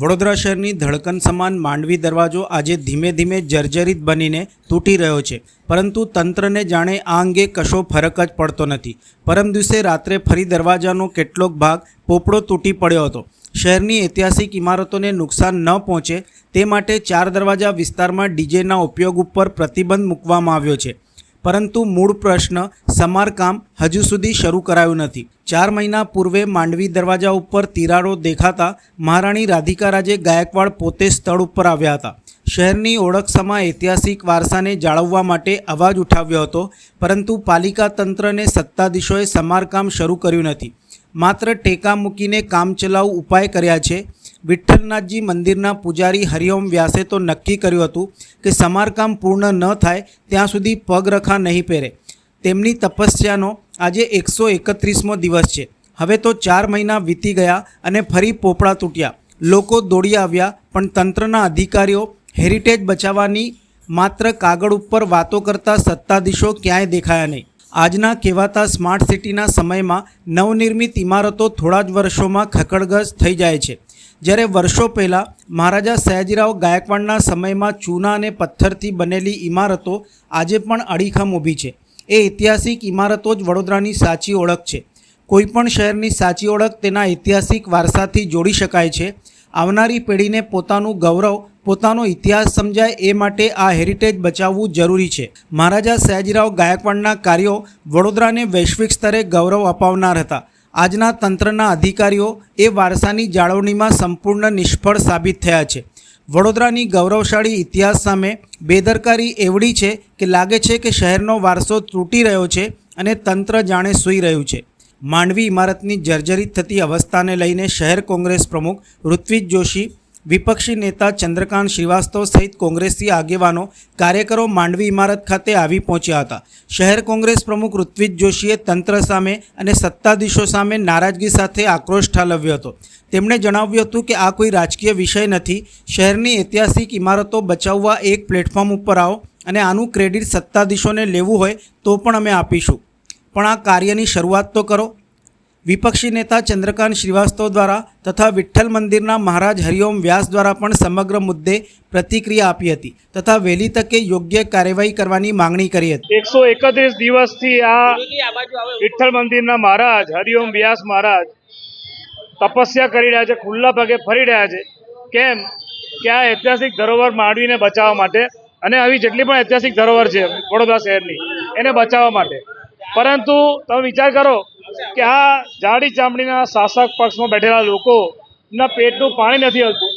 વડોદરા શહેરની ધડકન સમાન માંડવી દરવાજો આજે ધીમે ધીમે જર્જરિત બનીને તૂટી રહ્યો છે. પરંતુ તંત્રને જાણે આ અંગે કશો ફરક જ પડતો નથી. પરમ દિવસે રાત્રે ફરી દરવાજાનો કેટલોક ભાગ પોપડો તૂટી પડ્યો હતો. શહેરની ઐતિહાસિક ઇમારતોને નુકસાન ન પહોંચે તે માટે ચાર દરવાજા વિસ્તારમાં ડીજેના ઉપયોગ ઉપર પ્રતિબંધ મૂકવામાં આવ્યો છે. પરંતુ મૂળ પ્રશ્ન, સમારકામ હજુ સુધી શરૂ કરાયું નથી. ચાર મહિના પૂર્વે માંડવી દરવાજા ઉપર તિરાડો દેખાતા મહારાણી રાધિકા રાજે ગાયકવાડ પોતે સ્થળ ઉપર આવ્યા હતા. શહેરની ઓળખસમા ઐતિહાસિક વારસાને જાળવવા માટે અવાજ ઉઠાવ્યો હતો, પરંતુ પાલિકા તંત્રને સત્તાધીશોએ સમારકામ શરૂ કર્યું નથી. માત્ર ટેકા મૂકીને કામચલાઉ ઉપાય કર્યા છે વિઠ્ઠલનાથજી મંદિરના પૂજારી હરિઓમ વ્યાસે તો નક્કી કર્યું હતું કે સમારકામ પૂર્ણ ન થાય ત્યાં સુધી પગરખા નહીં પહેરે. તેમની તપસ્યાનો આજે એકસો એકત્રીસમો દિવસ છે. હવે તો ચાર મહિના વીતી ગયા અને ફરી પોપડા તૂટ્યા. લોકો દોડી આવ્યા, પણ તંત્રના અધિકારીઓ હેરિટેજ બચાવવાની માત્ર કાગળ ઉપર વાતો કરતા સત્તાધીશો ક્યાંય દેખાયા નહીં. આજના કહેવાતા સ્માર્ટ સિટીના સમયમાં નવનિર્મિત ઇમારતો થોડા જ વર્ષોમાં ખકડગજ થઈ જાય છે. જ્યારે વર્ષો પહેલાં મહારાજા સયાજીરાવ ગાયકવાડના સમયમાં ચૂના અને પથ્થરથી બનેલી ઇમારતો આજે પણ અડીખમ ઊભી છે. એ ઐતિહાસિક ઇમારતો જ વડોદરાની સાચી ઓળખ છે. કોઈપણ શહેરની સાચી ઓળખ તેના ઐતિહાસિક વારસાથી જોડી શકાય છે. આવનારી પેઢીને પોતાનું ગૌરવ, પોતાનો ઇતિહાસ સમજાય એ માટે આ હેરિટેજ બચાવવું જરૂરી છે. મહારાજા સયાજીરાવ ગાયકવાડના કાર્યો વડોદરાને વૈશ્વિક સ્તરે ગૌરવ અપાવનાર હતા. આજના તંત્રના અધિકારીઓ એ વારસાની જાળવણીમાં સંપૂર્ણ નિષ્ફળ સાબિત થયા છે. વડોદરાની ગૌરવશાળી ઇતિહાસ સામે બેદરકારી એવડી છે કે લાગે છે કે શહેરનો વારસો તૂટી રહ્યો છે અને તંત્ર જાણે સૂઈ રહ્યું છે. માંડવી ઇમારતની જર્જરિત થતી અવસ્થાને લઈને શહેર કોંગ્રેસ પ્રમુખ ઋત્વિજ જોશી, વિપક્ષી નેતા ચંદ્રકાંત શ્રીવાસ્તવ સહિત કોંગ્રેસી આગેવાનો કાર્યકરો માંડવી ઇમારત ખાતે આવી પહોંચ્યા હતા. શહેર કોંગ્રેસ પ્રમુખ ઋત્વિજ જોશીએ તંત્ર સામે અને સત્તાધીશો સામે નારાજગી સાથે આક્રોશ ઠાલવ્યો હતો. તેમણે જણાવ્યું હતું કે આ કોઈ રાજકીય વિષય નથી, શહેરની ઐતિહાસિક ઇમારતો બચાવવા એક પ્લેટફોર્મ ઉપર આવો અને આનું ક્રેડિટ સત્તાધીશોને લેવું હોય તો પણ અમે આપીશું. પણ આ કાર્યની શરૂઆત તો કરો. વિપક્ષી નેતા ચંદ્રકાંત શ્રીવાસ્તવ દ્વારા તથા વિઠ્ઠલ મંદિરના મહારાજ હરિઓમ વ્યાસ દ્વારા પણ સમગ્ર મુદ્દે પ્રતિક્રિયા આપી હતી તથા વહેલી તકે યોગ્ય કાર્યવાહી કરવાની માંગણી કરી હતી. એકસો એકત્રીસ દિવસથી આ વિઠ્ઠલ મંદિરના મહારાજ, હરિઓમ વ્યાસ મહારાજ તપસ્યા કરી રહ્યા છે, ખુલ્લા પગે ફરી રહ્યા છે. કેમ? કે આ ઐતિહાસિક ધરોહર માંડવીને બચાવવા માટે અને આવી જેટલી પણ ઐતિહાસિક ધરોહર છે વડોદરા શહેરની, એને બચાવવા માટે. પરંતુ તમે વિચાર કરો કે આ જાડી ચામડીના શાસક પક્ષમાં બેઠેલા લોકોના પેટનું પાણી નથી હતું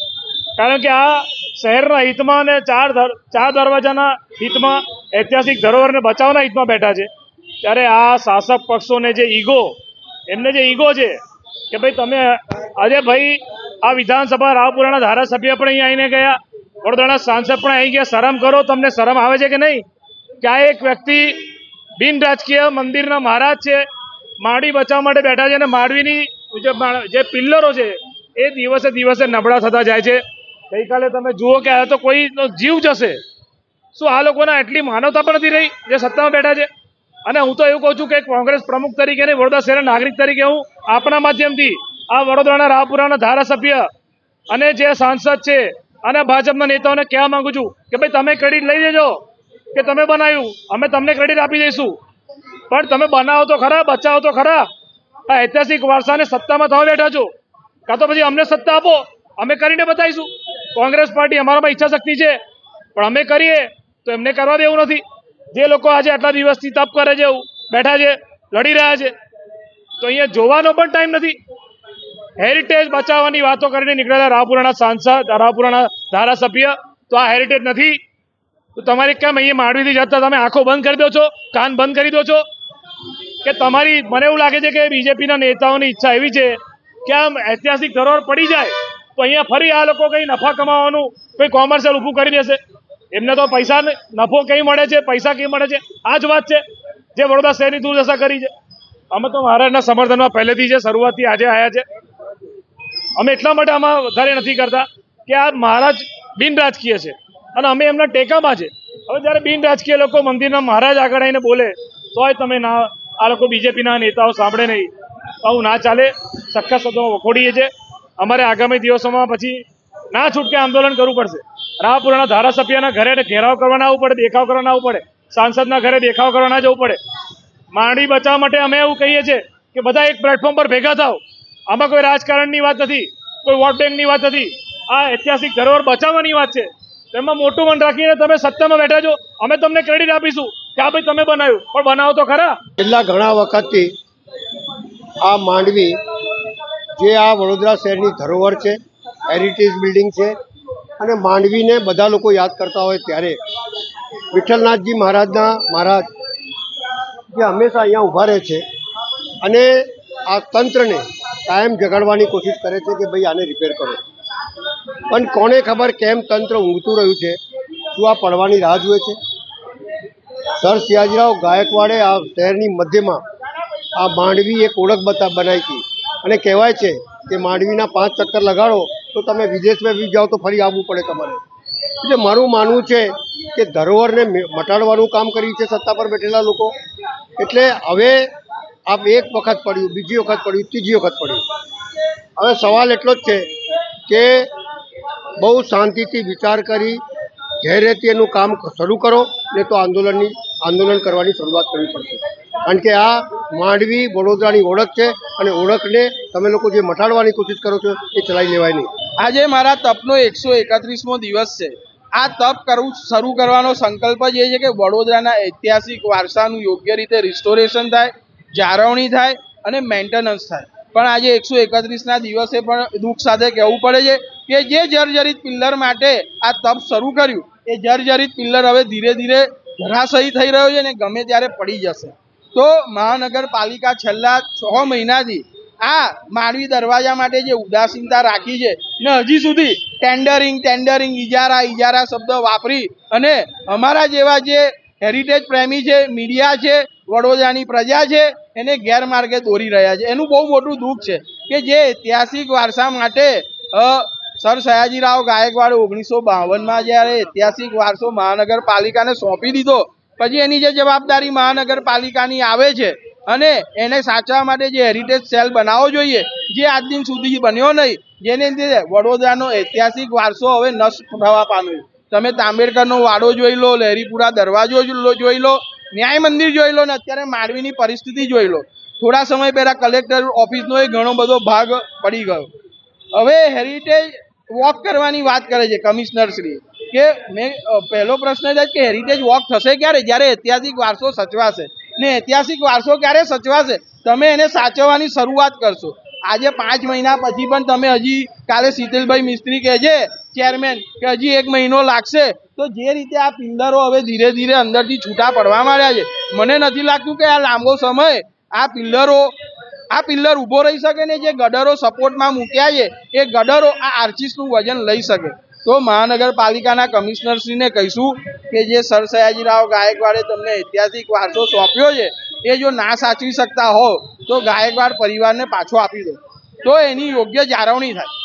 કારણ કે આ શહેરના હિતમાં અને ચાર ચાર દરવાજાના હિતમાં ઐતિહાસિક ધરોહરને બચાવના હિતમાં બેઠા છે. ત્યારે આ શાસક પક્ષોને જે ઈગો, એમને જે ઈગો છે કે ભાઈ તમે આજે ભાઈ આ વિધાનસભા રાવપુરાના ધારાસભ્ય પણ અહીં આવીને ગયા, વડોદરાના સાંસદ પણ અહીં ગયા, શરમ કરો, તમને શરમ આવે છે કે નહીં? કે આ એક વ્યક્તિ બિન રાજકીય મંદિરના મહારાજ છે. માડી બચાવવા માટે બેઠા છે અને માડવીની જે પિલ્લરો છે, એ દિવસે દિવસે નબળા થતા જાય છે. ગઈકાલે તમે જુઓ કે આ તો કોઈનો જીવ જશે. શું આ લોકોના એટલી માનવતા પણ નથી રહી, જે સત્તામાં બેઠા છે? અને હું તો એવું કહું છું કે કોંગ્રેસ પ્રમુખ તરીકે અને વડોદરા શહેરના નાગરિક તરીકે હું આપણા માધ્યમથી આ વડોદરાના રાહપુરાના ધારાસભ્ય અને જે સાંસદ છે અને ભાજપના નેતાઓને કહેવા માંગુ છું કે ભાઈ તમે ક્રેડિટ લઈ લેજો. કે તમે બનાવ્યું? અમે તમને ક્રેડિટ આપી દઈશું. પણ તમે બનાવો તો ખરા, બચાવો તો ખરા. આ ઐતિહાસિક વારસાને સત્તામાં થવા બેઠા છો. કાં તો પછી અમને સત્તા આપો. અમે કરીને બતાવીશું. કોંગ્રેસ પાર્ટી અમારામાં ઈચ્છા શક્તિ છે. પણ અમે કરીએ તો એમને કરવા દેવું નથી. જે લોકો આજે આટલા દિવસથી તપ કરે છે, બેઠા છે, લડી રહ્યા છે, તો અહીંયા જોવાનો પણ ટાઈમ નથી. હેરિટેજ બચાવવાની વાતો કરીને નીકળેલા રાવપુરાના સાંસદ, રાવપુરાના ધારાસભ્ય, તો આ હેરિટેજ નથી. તો તમારે કેમ અહીંયા માંડવીથી જતા? તમે આંખો બંધ કરી દો છો, કાન બંધ કરી દો છો? કે તમારી, મને એવું લાગે છે કે બીજેપીના નેતાઓની ઈચ્છા એવી છે કે આમ ઐતિહાસિક ધરોહર પડી જાય, તો અહીંયા ફરી આ લોકો કંઈ નફા કમાવાનું, કંઈ કોમર્શિયલ ઊભું કરી દેશે? એમને તો પૈસા નફો કંઈ મળે છે, પૈસા કંઈ મળે છે? આ જ વાત છે, જે વડોદરા શહેરની દુર્દશા કરી છે. અમે તો મહારાજના સમર્થનમાં પહેલેથી છે, શરૂઆતથી આજે આવ્યા છે. અમે એટલા માટે આમાં વધારે નથી કરતા કે આ મહારાજ બિન રાજકીય છે. અને અમે એમના ટેકામાં છે. હવે જ્યારે બિન રાજકીય લોકો મંદિરના મહારાજ આગળ આવીને બોલે, તોય તમે ના, આ લોકો બીજેપીના નેતાઓ સાંભળે નહીં. આવું ના ચાલે. સખત શબ્દોમાં વખોડીએ છે. અમારે આગામી દિવસોમાં પછી ના છૂટકે આંદોલન કરવું પડશે. રાહપુરાના ધારાસભ્યના ઘરે ઘેરાવ કરવાના આવવું પડે, દેખાવ કરવાના આવવું પડે. સાંસદના ઘરે દેખાવ કરવાના જવું પડે. માંડી બચાવવા માટે અમે એવું કહીએ છીએ કે બધા એક પ્લેટફોર્મ પર ભેગા થાવ આમાં કોઈ રાજકારણની વાત નથી, કોઈ વોટ બેંકની વાત નથી. આ ઐતિહાસિક ધરોહર બચાવવાની વાત છે. તેમાં મોટું મન રાખીને તમે સત્તામાં બેઠા છો. અમે તમને ક્રેડિટ આપીશું કે આ ભાઈ તમે બનાવ્યું. પણ બનાવો તો ખરા. છેલ્લા ઘણા વખતથી આ માંડવી જે આ વડોદરા શહેરની ધરોહર છે હેરિટેજ બિલ્ડિંગ છે, અને માંડવીને બધા લોકો યાદ કરતા હોય ત્યારે વિઠ્ઠલનાથજી મહારાજના મહારાજ જે હંમેશા અહીંયા ઊભા રહે છે અને આ તંત્રને કાયમ જગાડવાની કોશિશ કરે છે કે ભાઈ આને રિપેર કરો. પણ કોને ખબર કેમ તંત્ર ઊંઘતું રહ્યું છે? શું આ પડવાની રાહ જુએ છે? સર સિયાજીરાવ ગાયકવાડે આ શહેરની મધ્યમાં આ માંડવી એક ઓળખ બતા બનાવી હતી. અને કહેવાય છે કે માંડવીના પાંચ ચક્કર લગાડો તો તમે વિદેશમાં બી જાઓ તો ફરી આવવું પડે તમારે. એટલે મારું માનવું છે કે ધરોહરને મટાડવાનું કામ કર્યું છે સત્તા પર બેઠેલા લોકો. એટલે હવે આ એક વખત પડ્યું, બીજી વખત પડ્યું, ત્રીજી વખત પડ્યું. હવે સવાલ એટલો જ છે કે બહુ શાંતિથી વિચાર કરી, ધૈર્યથી એનું કામ શરૂ કરો ને તો આંદોલનની, આંદોલન કરવાની શરૂઆત કરવી પડશે. કારણ કે આ માંડવી વડોદરાની ઓળખ છે અને ઓળખને તમે લોકો જે મટાડવાની કોશિશ કરો છો એ ચલાવી લેવાય નહીં. આજે મારા તપનો એકસો એકત્રીસમો દિવસ છે. આ તપ કરવું, શરૂ કરવાનો સંકલ્પ જ એ છે કે વડોદરાના ઐતિહાસિક વારસાનું યોગ્ય રીતે રિસ્ટોરેશન થાય, જાળવણી થાય અને મેન્ટેનન્સ થાય. પણ આજે એકસો એકત્રીસના દિવસે પણ દુઃખ સાથે કહેવું પડે છે કે જે જર્જરિત પિલ્લર માટે આ તપ શરૂ કર્યું, એ જર્જરિત પિલ્લર હવે ધીરે ધીરે ધરાશયી થઈ રહ્યો છે અને ગમે ત્યારે પડી જશે. તો મહાનગરપાલિકા છેલ્લા છ મહિનાથી આ માંડવી દરવાજા માટે જે ઉદાસીનતા રાખી છે ને હજી સુધી ટેન્ડરિંગ ટેન્ડરિંગ ઇજારા ઇજારા શબ્દ વાપરી અને અમારા જેવા જે હેરિટેજ પ્રેમી છે, મીડિયા છે, વડોદરાની પ્રજા છે, એને ગેરમાર્ગે દોરી રહ્યા છે. એનું બહુ મોટું દુઃખ છે કે જે ઐતિહાસિક વારસા માટે સર સયાજીરાવ ગાયકવાડ ઓગણીસો બાવનમાં જ્યારે ઐતિહાસિક વારસો મહાનગરપાલિકાને સોંપી દીધો, પછી એની જે જવાબદારી મહાનગરપાલિકાની આવે છે અને એને સાચવવા માટે જે હેરિટેજ સેલ બનાવવો જોઈએ, જે આજ દિન સુધી બન્યો નહીં, જેને લીધે વડોદરાનો ઐતિહાસિક વારસો હવે નષ્ટ થવા પામ્યો તમે તાંબેડકરનો વાડો જોઈ લો, લહેરીપુરા દરવાજો જોઈ લો, ન્યાય મંદિર જોઈ લો ને અત્યારે માંડવીની પરિસ્થિતિ જોઈ લો. થોડા સમય પહેલાં કલેક્ટર ઓફિસનો એ ઘણો બધો ભાગ પડી ગયો. હવે હેરિટેજ વોક કરવાની વાત કરે છે કમિશનર શ્રી. કે મેં પહેલો પ્રશ્ન થાય કે હેરિટેજ વોક થશે ક્યારે? જ્યારે ઐતિહાસિક વારસો સચવાશે. ને ઐતિહાસિક વારસો ક્યારે સચવાશે? તમે એને સાચવવાની શરૂઆત કરશો. આજે પાંચ મહિના પછી પણ તમે હજી કાલે શીતલભાઈ મિસ્ત્રી કહે છે ચેરમેન કે હજી એક મહિનો લાગશે. તો જે રીતે આ પિલ્લરો હવે ધીરે ધીરે અંદરથી છૂટા પડવા માંડ્યા છે. મને નથી લાગતું કે આ લાંબો સમય આ પિલ્લરો આ પિલ્લર ઊભો રહી શકે ને જે ગડરો સપોર્ટમાં મૂક્યા છે, એ ગડરો આ આર્ચિસનું વજન લઈ શકે. તો મહાનગરપાલિકાના કમિશનરશ્રીને કહીશું કે જે સર સયાજીરાવ ગાયકવાડે તમને ઐતિહાસિક વારસો સોંપ્યો છે, એ જો ના સાચવી શકતા હો, તો ગાયકવાડ પરિવારને પાછો આપી દો. તો એની યોગ્ય જાળવણી થાય.